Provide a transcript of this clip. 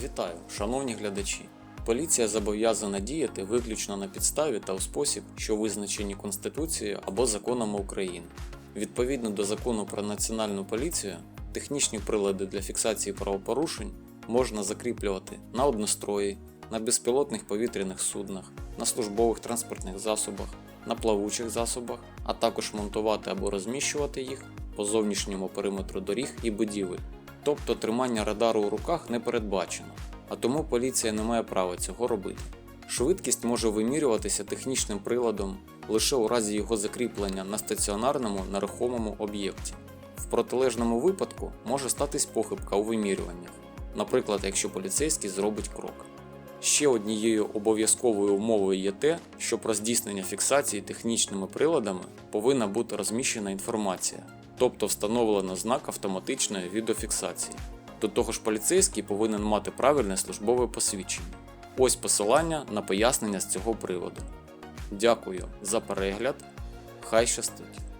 Вітаю, шановні глядачі! Поліція зобов'язана діяти виключно на підставі та у спосіб, що визначені Конституцією або законами України. Відповідно до закону про національну поліцію, технічні прилади для фіксації правопорушень можна закріплювати на однострої, на безпілотних повітряних суднах, на службових транспортних засобах, на плавучих засобах, а також монтувати або розміщувати їх по зовнішньому периметру доріг і будівель. Тобто тримання радару у руках не передбачено, а тому поліція не має права цього робити. Швидкість може вимірюватися технічним приладом лише у разі його закріплення на стаціонарному нерухомому об'єкті. В протилежному випадку може статись похибка у вимірюваннях, наприклад, якщо поліцейський зробить крок. Ще однією обов'язковою умовою є те, що про здійснення фіксації технічними приладами повинна бути розміщена інформація, тобто встановлено знак автоматичної відеофіксації. До того ж, поліцейський повинен мати правильне службове посвідчення. Ось посилання на пояснення з цього приводу. Дякую за перегляд. Хай щастить!